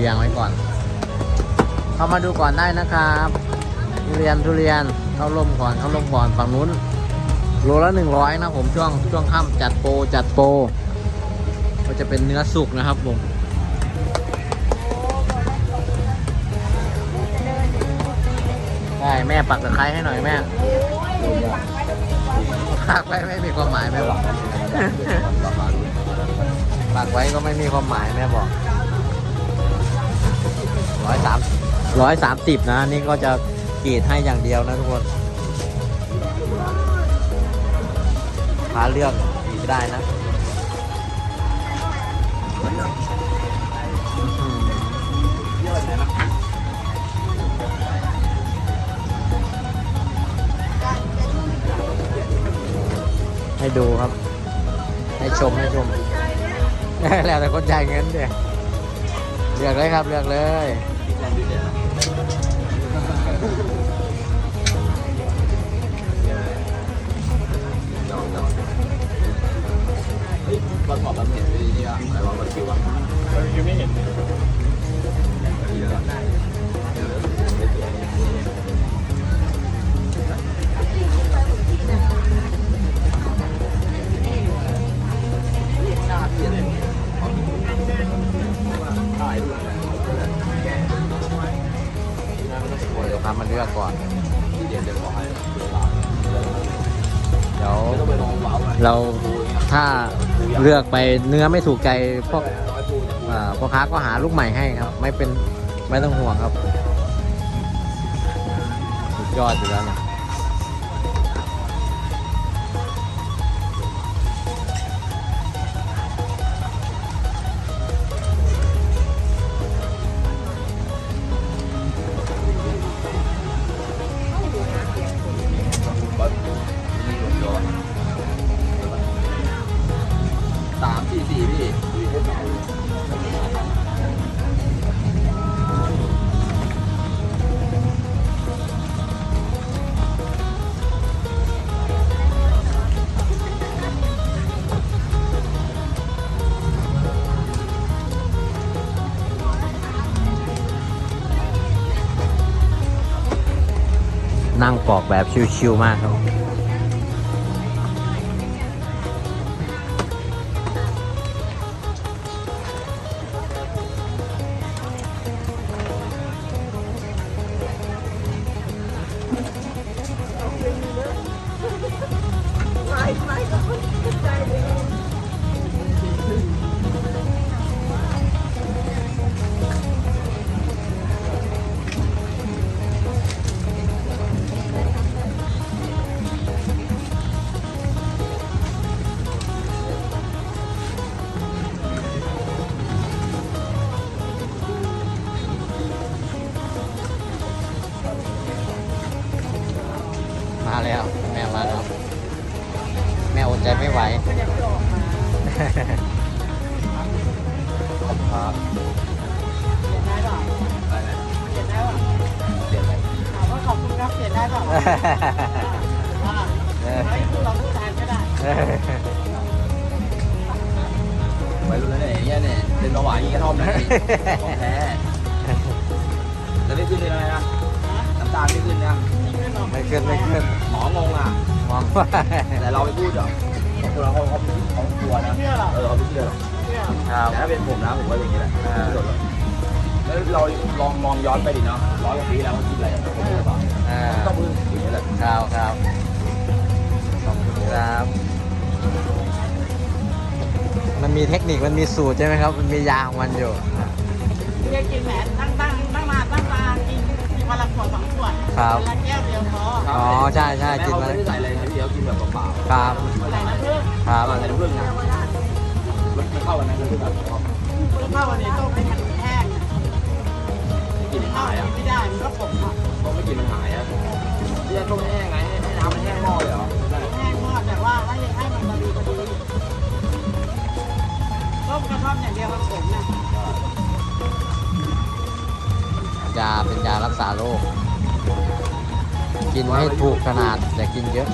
เรียงไว้ก่อน เข้ามาดูก่อนได้นะครับทุเรียนทุเรียนเข้าร่มก่อนเข้าร่มก่อนฝั่งนู้นโลละหนึ่งร้อยนะผมช่วงช่วงค่ำจัดโปรจัดโปรก็จะเป็นเนื้อสุกนะครับผมได้แม่ปักตะไคร้ให้หน่อยแม่ปักไว้ไม่มีความหมายแม่บอกปักไว้ก็ไม่มีความหมายแม่บอก ร้อยสามร้อยสามสิบนะ นี่ก็จะกรีดให้อย่างเดียวนะทุกคนพาเลือกอีกได้นะให้ดูครับ ให้ชมให้ชม แล้วแต่คนจ่ายเงินเดี๋ยเลือกเลยครับเลือกเลย วันหมอบมันเห็นที่นี่อะอะไรวะมันคิวอะยังไม่เห็น มาเลือกก่อนที่เดี๋ยวบอกให้เดี๋ยวเราถ้าเลือกไปเนื้อไม่ถูกใจพวกพ่อค้าก็หาลูกใหม่ให้ครับ ไม่เป็นไม่ต้องห่วงครับสุดยอดอยู่แล้วนะ นั่งปอกแบบชิวๆมากครับ ได้เปล่าไม่คือเราพูดแทนก็ได้ไปรุ่นนั้นเนี่ยเนี่ยเป็นเบาหวานยี่กระท่อมนะของแท้แต่ไม่ขึ้นเลยนะน้ำตาลไม่ขึ้นนะไม่ขึ้นไม่ขึ้นหมองงอะมองว่าแต่เราไปพูดอะบางคนเขาเขาเขากลัวนะเชื่อหรอเออเขาไม่เชื่อหรอกเชื่อครับแต่ถ้าเป็นผมนะผมว่าอย่างนี้แหละไม่สนหรอก แล้วเราลองมองย้อนไปดิเนาะร้อยกว่าปีแล้วเขาคิดอะไรกันผมไม่รู้ป่ะอ่าต้องมืออย่างนี้แหละครับครับขอบคุณครับ มันมีเทคนิคมันมีสูตรใช่ไหมครับ มันมียาของมันอยู่เรียกกินแหมตั้งตั้งตั้งมาตั้งมากินกินวันละขวดสองขวดครับวันละแก้วเดียวพออ๋อใช่ใช่แม่กินเขามาไม่ได้ใส่อะไรนะพี่เขากินแบบเปล่าครับใส่น้ำผึ้งครับๆใส่น้ำผึ้งนะมันเข้ากันไหมน้ำผึ้งแบบเพื่อเข้าวันนี้ต้มให้มันแห้งกินเข้า หายอันอะไม่ได้มันก็ขมอะต้อไม่กินมันหายอะที่จะต้มแห้งไงให้น้ำมันแห้งหม้อเลยเหรอแห้งมากแต่ว่าให้ให้มันพอดีพอดีต้มกระท่อมอย่างเดียวมันขมเนี่ยยาเป็นยารักษาโรคกินให้ถูกขนาดอย่ากินเยอะ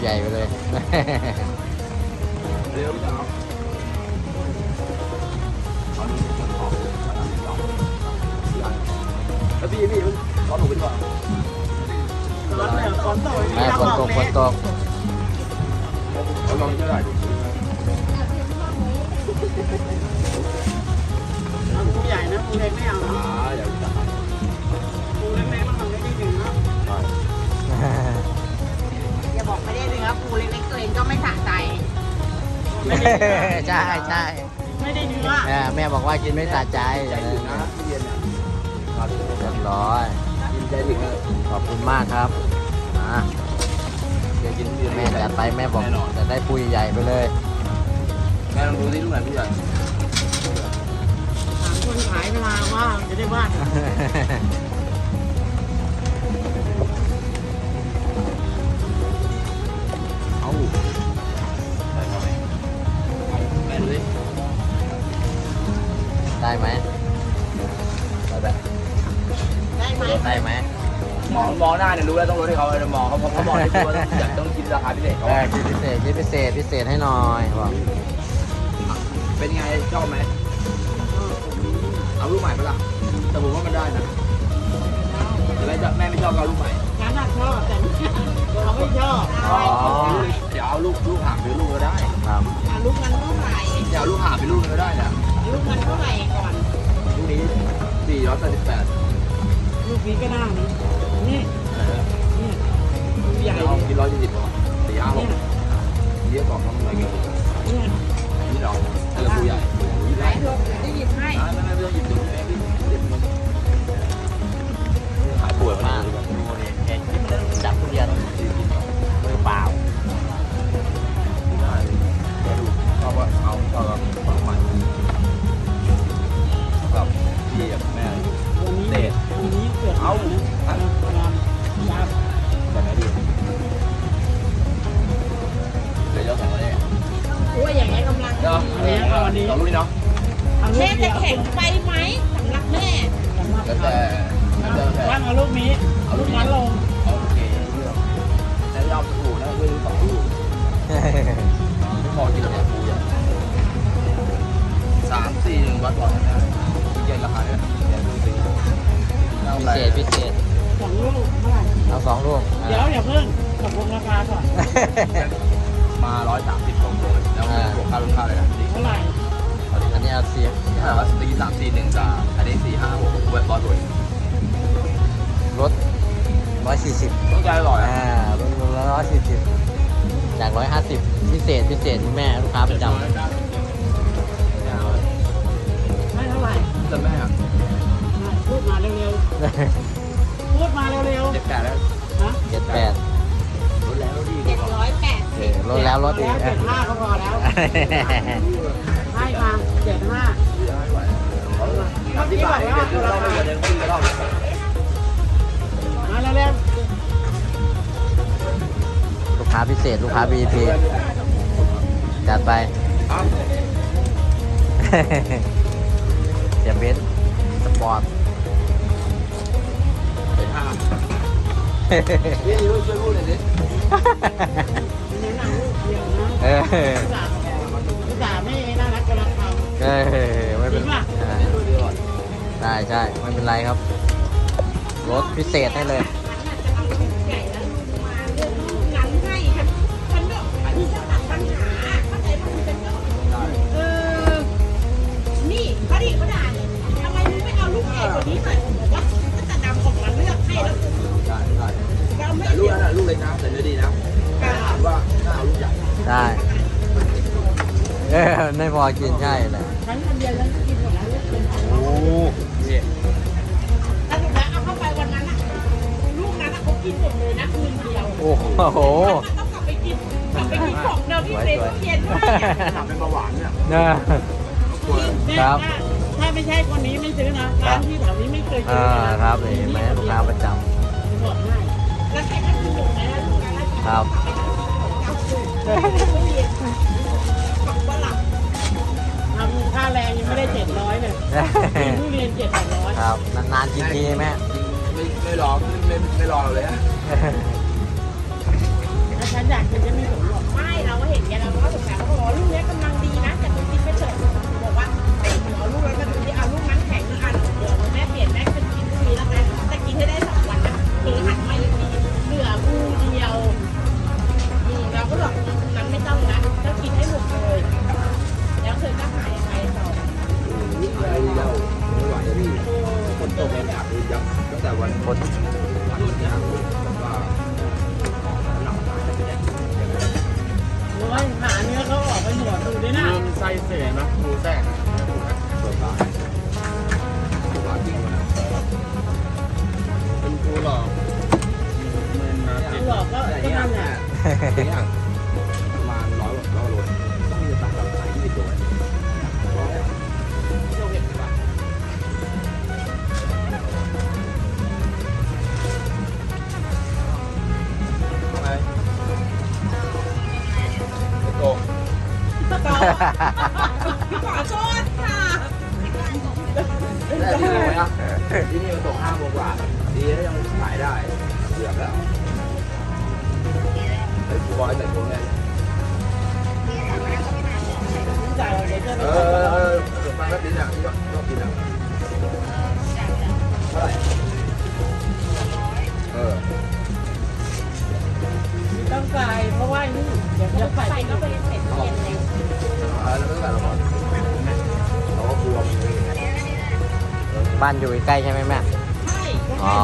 ใหญ่ไปเลยเร็วพี่สาวเอาดูที่คนของแล้วพี่พี่ขอหนูไปดีกว่าร้อนเลยฝนตกแม่ฝนตกฝนตกเอาลองเท่าไหร่เอาปูใหญ่นะปูเล็กไม่เอาอ่านะ อกไม่ได้เลยครับปูเล็กๆตัวเองก็ไม่สะใจไม่ได้เนื้อใช่ใช่ไม่ได้เนื้อเออแม่บอกว่ากินไม่สะใจใจถึงนะพี่เย็นเนี่ยมาดูเรียบร้อยกินใจถึงเลยขอบคุณมากครับอะเดี๋ยวกินพี่เย็นแม่จัดไปแม่บอกแน่นอนจะได้ปุยใหญ่ไปเลย แม่ลองดูที่ลูกไหนพี่ใหญ่ถามคนขายเวลาว่างจะได้ว่าเได้ไหมได้แบบได้ไหมลดได้ไหมมองมองหน้าเนี่ยรู้แล้วต้องลดให้เขาเลยมองเขาเขามองที่ตัวอยากต้องคิดราคาพิเศษเอเขาอคิดพิเศษคิดพิเศษพิเศษให้หน่อยบอกเป็นไงชอบไหมเอาลูกใหม่ปะล่ะแต่ผมว่ามันได้นะแต่แม่จะแม่ไม่ชอบก็เอาลูกใหม่ฉันน่ะชอบแต่เขาไม่ชอบ อ๋อ สี่ร้อยแปดสิบแปดลูกนี้ก็ได้นะนี่นี่ลูกใหญ่เดี๋ยวเอากินร้อยยี่สิบพอสี่ห้าหกเรียกบอกเขาทำไมเงี้ยเนี่ยนี่เราเจอผู้ใหญ่ยี่ไหนได้ลูกได้หยิบให้ไม่ไม่ไม่ต้องหยิบดูแม่พี่เด็ดมันหายปวดมากแก ไปไหมสำหรับแม่แล้วแต่แล้วแต่ว่างเอาลูกนี้เอาลูกนั้นลงโอเคแล้วยอมถูกนะด้วยสองลูกไม่พอกินเนี่ยปูอย่างสามสี่หนึ่งวัดก่อนนะเย็นราคาเนี่ยเดี๋ยวดูสิพิเศษพิเศษสองลูกเท่าไหร่เอาสองลูกเดี๋ยวอย่าเพิ่งตกลงราคาก่อนมาร้อยสามสิบสองโลแล้ว สามสี่หนึ่งจ้าอันนี้สี่ห้าหกเว็บบอสด้วยรถร้อยสี่สิบต้องใจอร่อยอ่ารถร้อยสี่สิบจากร้อยห้าสิบพิเศษพิเศษคุณแม่ลูกค้าประจำให้เท่าไหร่แต่แม่พูดมาเร็วๆพูดมาเร็วเจ็ดแปดแล้วๆนะเจ็ดแปดรถแล้วรถดีเจ็ดร้อยแปดเออรถแล้วรถอีกเจ็ดห้าก็พอแล้วให้มาเจ็ดห้าสา มสิบบาทนี่คือเราไม่เดินขึ้นรอบมาเร็วลูกค้าพิเศษ ลูกค้า VIP จัดไปอ้าวเสียเบนซ์สปอร์ตเจ็ดห้าพี่ช่วยช่วยพูดหน่อยสิๆในหนังลูกเดียวนะเออภาษาภาษาไม่น่ารักกำลังทำเออ ได้ใช่ไม่เป็นไรครับรถพิเศษให้เลยใหญ่แล้วมาเรื่องนั้นให้ฉันฉันก็ที่จะตัดปัญหาเข้าใจป่ะมันเป็นเรื่องได้เออนี่พระดีพระดาเนี่ยทำไมมึงไม่เอาลูกเอกคนนี้หน่อยผมบอกว่าก็จะนำของมาเลือกให้แล้วได้ได้เราไม่แต่ลูกเดี๋ยวนั้นลูกเล็กนะแต่เนื้อดีนะถามว่าถ้าเอาลูกใหญ่ได้เออไม่พอกินใช่เลย อ้โห มันต้องกลับไปกินกลับไปกินของเดิมที่เซฟเทียนด้วยอะทำเป็นเบาหวานเนี่ยเนอะเนี่ยครับถ้าถ้าไม่ใช่คนนี้ไม่ซื้อนะร้านที่แถวนี้ไม่เคยซื้อ่าอนะครับนี่เห็นไหมลูกค้าประจบอกให้แล้วแกก็กินหมดแล้วลูกนั้นำครับว่าหลับ ทำค่าแรงยังไม่ได้เจ็ดร้อยเลยกินทุเรียนเจ็ดแปดร้อยครับนานๆกินทีแม่ไม่ไม่รอไม่ไม่ไม่รอเราเลยฮะ ถ้าฉันอยากกินจะมีผลหรอกไม่เราก็เห็นแกเราก็สงสารเขาบอกว่าลูกเนี้ยกำลังดีนะ แต่คุณกินไปเถอะบอกว่าไอ้หนูเอาลูกนั้นมาดูที่เอาลูกนั้นแข็งอันเดี๋ยวแม่เปลี่ยนแม่เป็นกินพรุ่งนี้แล้วกันแต่กินให้ได้สองวันนะคือหันมาอีกทีเหลือกูเดียวอืมเราก็บอกนั้นไม่ต้องนะต้องกินให้หมดเลย แล้วเธอก็หายไปต่อะไรเล่าไม่ไหวแล้วพี่ฝนตกเลยอยากดูยักษ์ตั้งแต่วันพุธวัน เกือบแล้วไอ้กูบอยใส่ถุงเนี่ยจ่ายเดี๋ยวจะเออเออเดี๋ยวฟังแล้วกินอะที่ว่าชอบกินอะเท่าไหร่เออต้องจ่เพราะว่านี่เดี๋ยวจะใส่ก็ไปเสร็จเย็นเลยเออแล้วไม่ต้องการหรอกเราก็กลัวมันเลยบ้านอยู่ใกล้ใช่ไหมแม่ ใช่ อ๋อ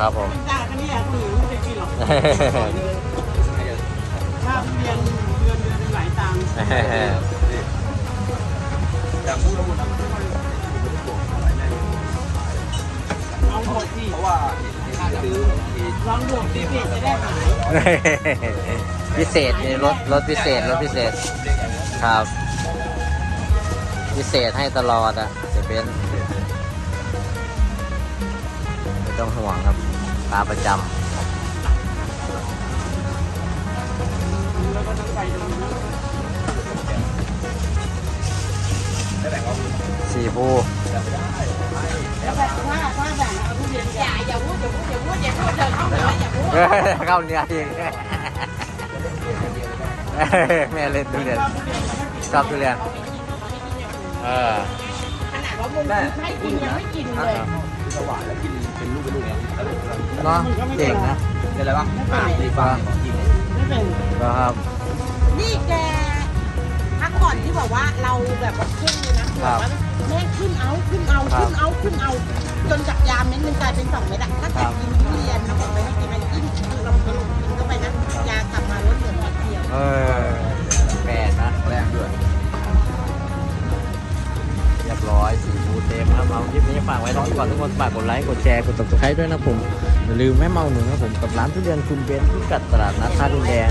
ครับผม ไม่ได้กินหรอกค่าเรียนเดือนเดือนหลายตังค์อยากพูดแล้วมันไม่ค่อยไม่ได้บอกอะไรแน่เอาหมดสิเพราะว่าถ้าซื้อทีลองบวกสิสิจะได้หายพิเศษนี่รถรถพิเศษรถพิเศษครับ พิเศษให้ตลอดอะเซเบนไม่ต้องห่วงครับตาประจำ สีผู้แล้วแบบถ้าถ้าแบ่งเอาทุเรียนอย่าอย่าพูดอย่าพูดอย่าพูดอย่าพูดเธอเข้ามาอย่าพูดเข้าเนื้อเองแม่เล่นทุเรียนชอบทุเรียนเออขนาดว่ามึงให้กินยังไม่กินเลยสว่างแล้วกินเป็นลูกเป็นลูกเนี่ยแล้วเนาะเก่งนะเป็นอะไรบ้างอ่าดีบ้างกินไม่เป็นครับ นี่แกพักก่อนที่แบบว่าเราแบบว่าขึ้นเลยนะแบบว่าแม่งขึ้นเอาขึ้นเอาขึ้นเอาขึ้นเอา จนจากยาเม็ดหนึงกลายเป็นสองเม็ดอะถ้าแกกินทุเรียนเราบอกไปให้กินอะไรกินเราไปลงกินเข้าไปนะยากลับมาลดเหลือนิดเดียวเออแปดนะแรงด้วยเรียบร้อยสีฟูเต็มครับเอาคลิปนี้ฝากไว้ตรงนี้ก่อนทุกคนฝากกดไลค์กดแชร์กดติดตามด้วยนะผมอย่าลืมแม่เมาหนึ่งครับผมกับร้านทุเรียนคุณเบนที่กัดตลาดนัดท่าดินแดง